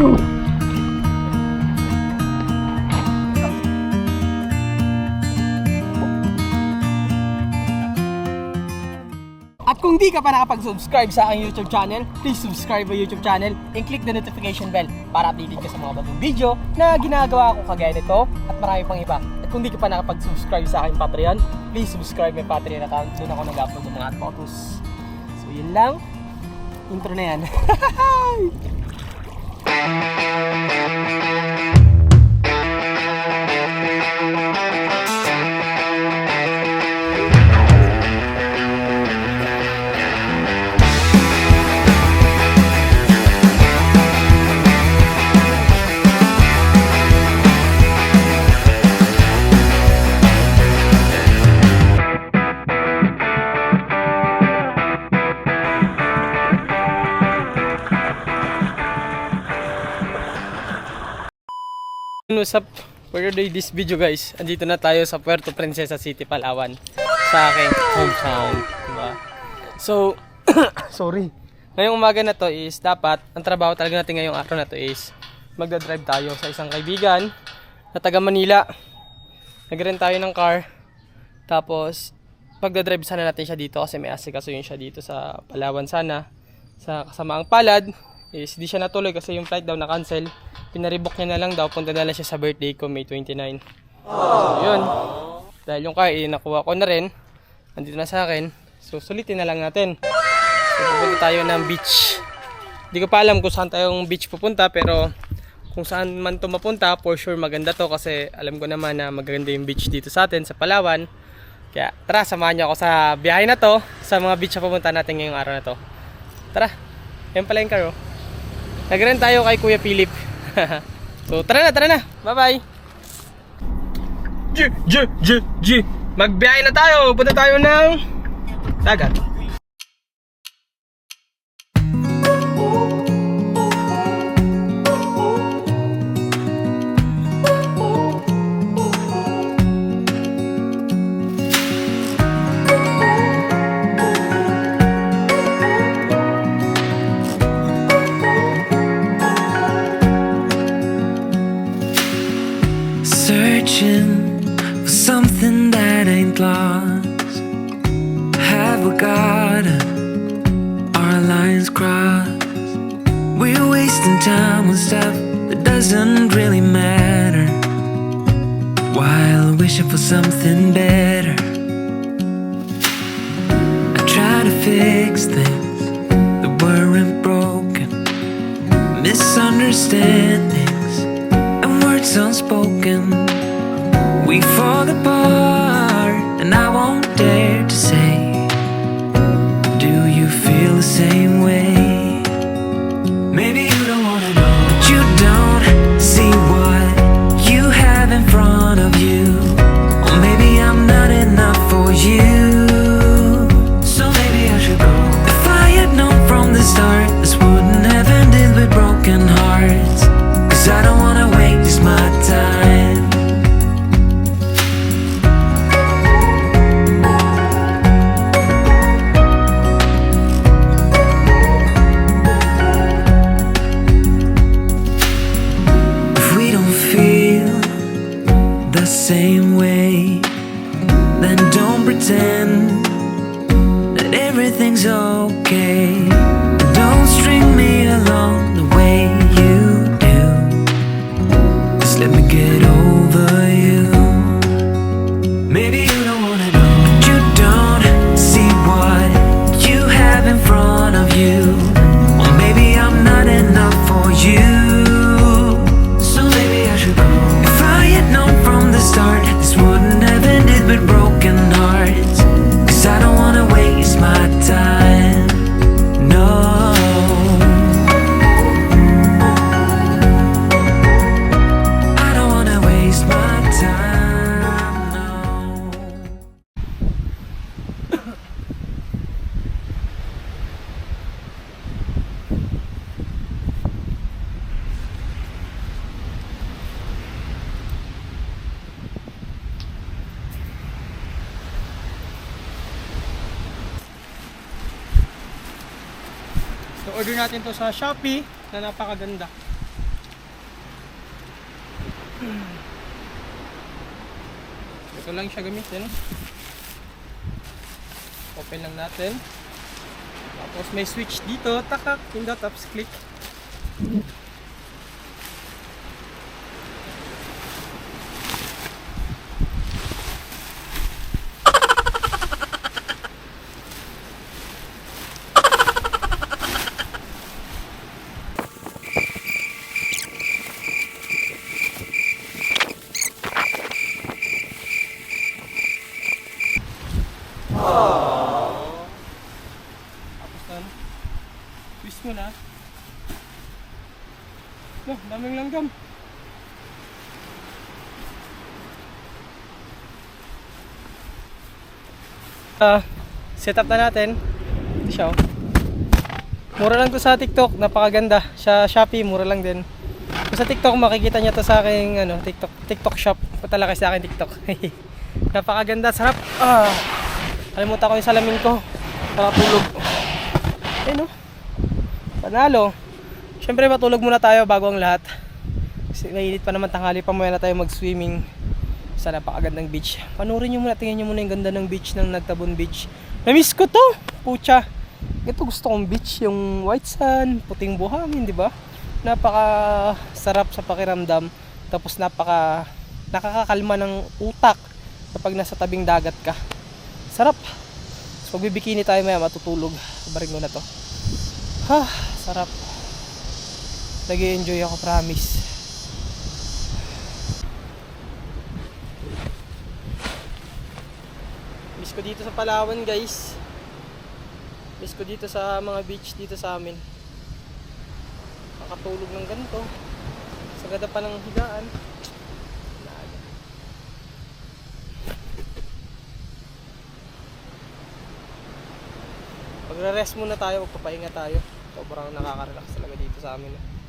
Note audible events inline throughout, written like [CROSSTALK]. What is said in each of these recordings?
At kung di ka pa nakapag-subscribe sa aking YouTube channel, please subscribe my YouTube channel and click the notification bell para updated ka sa mga bagong video na ginagawa ko kagaya nito at marami pang iba. At kung di ka pa nakapag-subscribe sa aking Patreon, please subscribe my Patreon account. Doon ako nag-upload ng mga photos. So yun lang. Intro na yan. [LAUGHS] What's up? For today, this video guys, andito na tayo sa Puerto Princesa City, Palawan. Sa aking hometown. Diba? So, [COUGHS] sorry. Ngayong umaga na to is dapat, ang trabaho talaga natin ngayong araw na to is magdadrive tayo sa isang kaibigan na taga Manila. Nag-rent tayo ng car. Tapos, pagdadrive sana natin siya dito kasi may asikasuyin siya dito sa Palawan sana. Sa kasamaang palad, is di siya natuloy kasi yung flight daw na cancel. Pinarebook niya na lang daw, punta na lang siya sa birthday ko May 29. So yun. Dahil yung eh, nakuha ko na rin. Andito na sa akin. So sulitin na lang natin. So tayo ng beach. Hindi ko pa alam kung saan tayong beach pupunta pero kung saan man to mapunta, for sure maganda to kasi alam ko naman na maganda yung beach dito sa atin sa Palawan. Kaya tara, samahan niyo ako sa biyahe na to sa mga beach na pupunta natin ngayong araw na to. Tara, yan pala yung car oh. Nag-rent tayo kay Kuya Philip. [LAUGHS] so tara na, tara na. Bye-bye. G, G, G, G. Magbiyahe na tayo. Punta tayo ng dagat. For something better. I try to fix things that weren't broken. Misunderstandings and words unspoken. We fall apart, everything's okay. order natin to sa Shopee na napakaganda. [CLEARS THROAT] Ito lang siya gamitin open lang natin. Tapos may switch dito. Takak pindot tapos click. Ah, set up na natin. Ito siya oh. Mura lang to sa TikTok, napakaganda. Sa Shopee, mura lang din. Kung sa TikTok makikita niyo to sa aking ano, TikTok TikTok shop. Punta lang kayo sa akin TikTok. [LAUGHS] napakaganda, sarap. Ah. Kalimutan ko yung salamin ko. Nakatulog. Ayun oh. Panalo. Siyempre matulog muna tayo bago ang lahat. Kasi mainit pa naman tanghali pa muna tayo mag-swimming sa napakagandang beach. Panurin nyo muna, tingnan nyo muna yung ganda ng beach ng Nagtabon Beach. Na-miss ko to! Pucha! Ito gusto kong beach, yung white sand, puting buhangin, di ba? Napaka sarap sa pakiramdam. Tapos napaka nakakakalma ng utak kapag nasa tabing dagat ka. Sarap! So, magbibikini tayo maya matutulog. Baring mo na to. Ha, sarap. nag enjoy ako, promise. Miss ko dito sa Palawan, guys. Miss ko dito sa mga beach dito sa amin. Makatulog ng ganito. Sa ganda pa ng higaan. Naga. Magre-rest muna tayo, magpapahinga tayo. Sobrang nakaka-relax talaga dito sa amin. eh.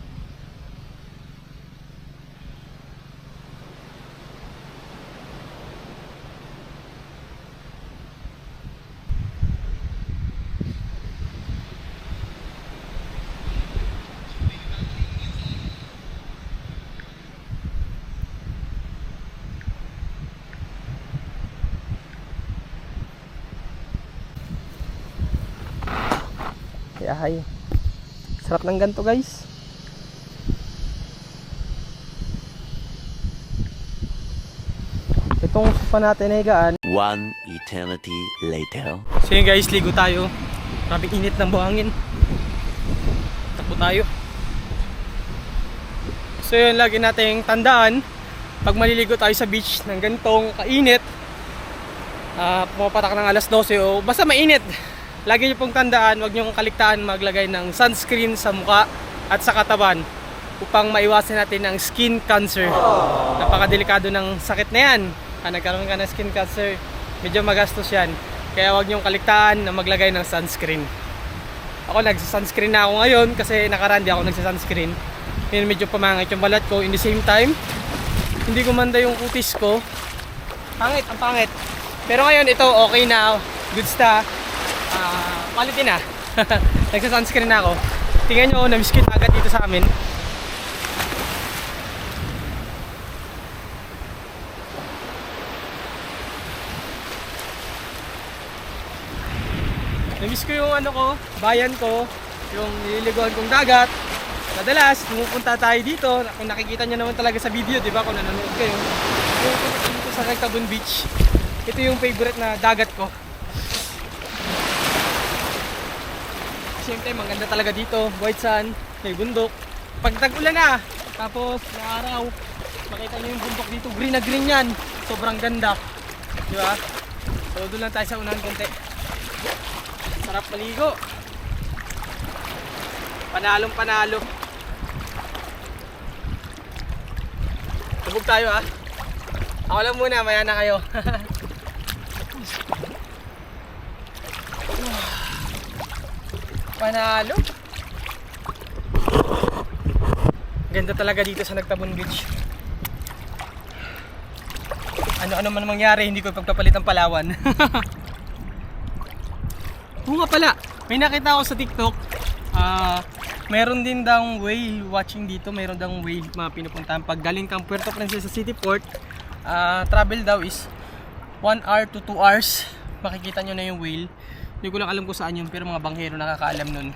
Kaya hay. Sarap ng ganto guys. Itong sofa natin ay gaan. One eternity later. So yun guys, ligo tayo. Grabing init ng buhangin. Takbo tayo. So yun, lagi nating tandaan pag maliligo tayo sa beach ng gantong kainit ah pumapatak ng alas 12 o basta mainit lagi niyo pong tandaan, huwag niyong kaligtaan maglagay ng sunscreen sa muka at sa katawan upang maiwasan natin ang skin cancer. Napakadelikado ng sakit na yan. Ah, nagkaroon ka ng skin cancer, medyo magastos yan. Kaya huwag niyong kaligtaan na maglagay ng sunscreen. Ako nagsa-sunscreen na ako ngayon kasi nakaraan ako nagsa-sunscreen. Medyo pamangit yung balat ko. In the same time, hindi gumanda yung kutis ko. Pangit, ang pangit. Pero ngayon ito okay na. Goods na. Quality na. [LAUGHS] Nagsa-sunscreen na ako. Tingnan nyo, yung agad dito sa amin. Na-miss ko yung ano ko, bayan ko, yung nililigoan kong dagat. Madalas, pumupunta tayo dito. Kung nakikita nyo naman talaga sa video, di ba? Kung nanonood kayo. Yung pupunta dito sa Cagtabon Beach. Ito yung favorite na dagat ko. Same time, ang ganda talaga dito. White sand, may bundok. Pag tag-ulan na, tapos na araw, makita nyo yung bundok dito. Green na green yan. Sobrang ganda. Di ba? So, doon lang tayo sa unang konti. Sarap maligo. Panalong panalo. Tubog tayo ah. Ako lang muna, maya na kayo. [LAUGHS] Panalo. Ganda talaga dito sa Nagtabon Beach. Ano-ano man mangyari, hindi ko pagpapalit ang Palawan. [LAUGHS] Oo nga pala, may nakita ako sa TikTok. Ah, meron din daw whale watching dito. Meron daw whale mga pinupuntahan. Pag galing kang Puerto Princesa City Port, ah, travel daw is 1 hour to 2 hours. Makikita nyo na yung whale. Hindi ko lang alam kung saan yun, pero mga banghero nakakaalam nun.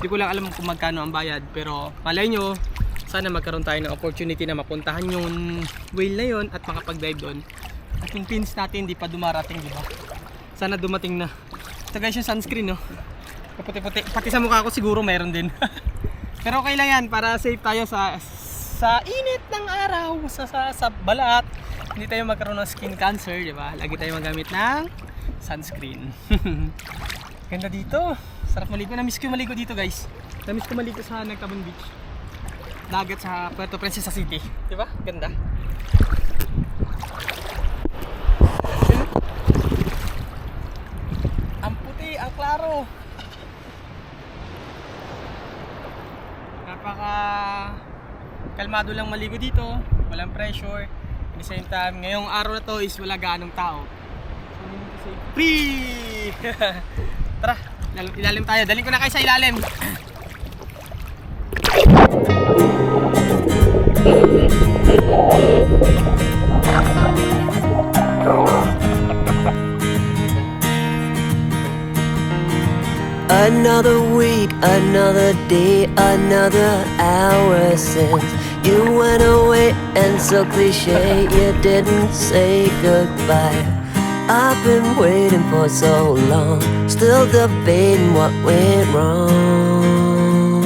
Hindi ko lang alam kung magkano ang bayad, pero malay nyo, sana magkaroon tayo ng opportunity na mapuntahan yung whale na yun at makapag-dive doon. At yung pins natin hindi pa dumarating, di ba? Sana dumating na. Ito guys yung sunscreen, no? Kaputi-puti. Pati sa mukha ko siguro meron din. [LAUGHS] Pero okay lang yan para safe tayo sa sa init ng araw, sa, sa, sa balat. Hindi tayo magkaroon ng skin cancer, di ba? Lagi tayo magamit ng sunscreen. [LAUGHS] Ganda dito. Sarap maligo. Namiss ko maligo dito, guys. Namiss ko maligo sa Nagtabon Beach. Dagat sa Puerto Princesa City. Di ba? Ganda. Ang puti, ang klaro. Napaka kalmado lang maligo dito. Walang pressure. At the same time, ngayong araw na to is wala ganong tao. [LAUGHS] Tara, ilalim tayo. Ko na kayo sa ilalim. Another week, another day, another hour since you went away, and so cliche, you didn't say goodbye. I've been waiting for so long, still debating what went wrong.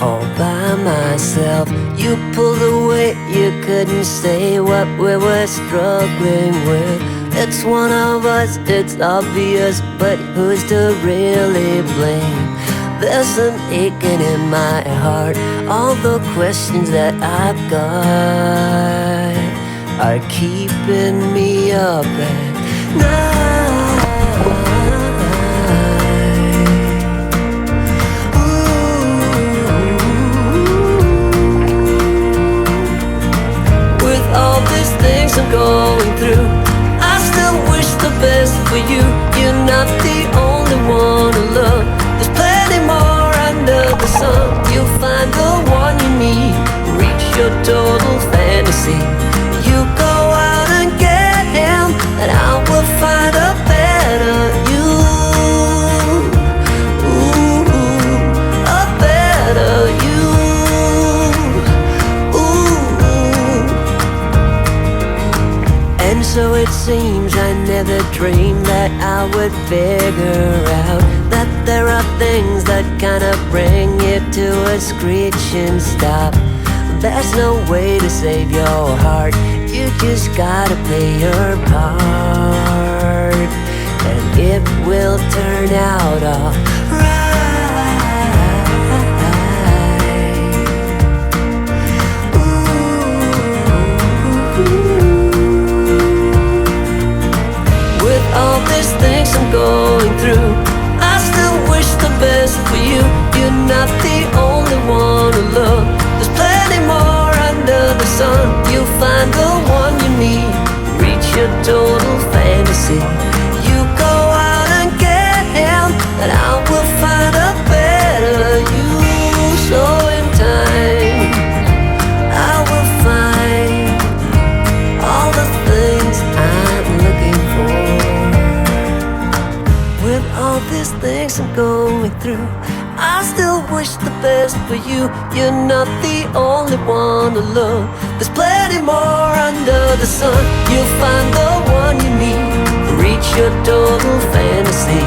All by myself, you pulled away, you couldn't say what we were struggling with. It's one of us, it's obvious, but who's to really blame? There's an aching in my heart, all the questions that I've got are keeping me up at night. Seems I never dreamed that I would figure out that there are things that kinda bring you to a screeching stop. There's no way to save your heart, you just gotta play your part, and it will turn out alright. For you. You're not the only one to love. There's plenty more under the sun. You'll find the one you need. Reach your total fantasy.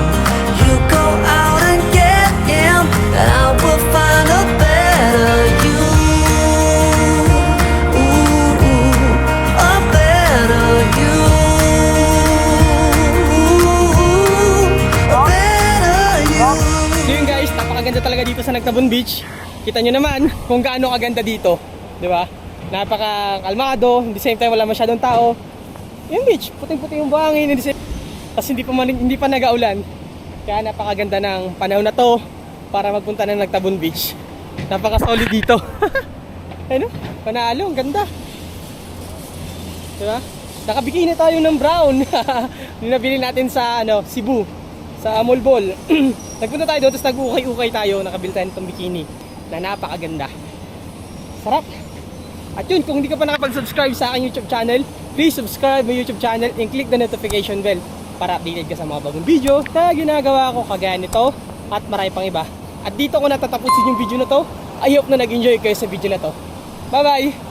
You go out and get him, and I will find a better you. Ooh, a better you. A better you. So guys, napakaganda talaga dito sa Nagtabon Beach. Kita nyo naman [LAUGHS] kung gaano kaganda dito. Di ba? Napaka kalmado, hindi same time wala masyadong tao. Yung beach, puting-puting yung buhangin, hindi same... Tapos hindi pa, man, hindi pa nag-aulan. Kaya napakaganda ng panahon na to para magpunta ng Nagtabon Beach. Napaka-solid dito. [LAUGHS] ano? Panalo, ang ganda. Di ba? Nakabikini tayo ng brown. [LAUGHS] Yung nabili natin sa ano, Cebu. Sa Ball. [CLEARS THROAT] Nagpunta tayo doon, tapos nag-ukay-ukay tayo, nakabili tayo nitong bikini na napakaganda. Sarap! At yun, kung hindi ka pa nakapag-subscribe sa aking YouTube channel, please subscribe my YouTube channel and click the notification bell para updated ka sa mga bagong video na ginagawa ko kagaya nito at marami pang iba. At dito ko natatapusin yung video na to. I hope na nag-enjoy kayo sa video na to. Bye-bye!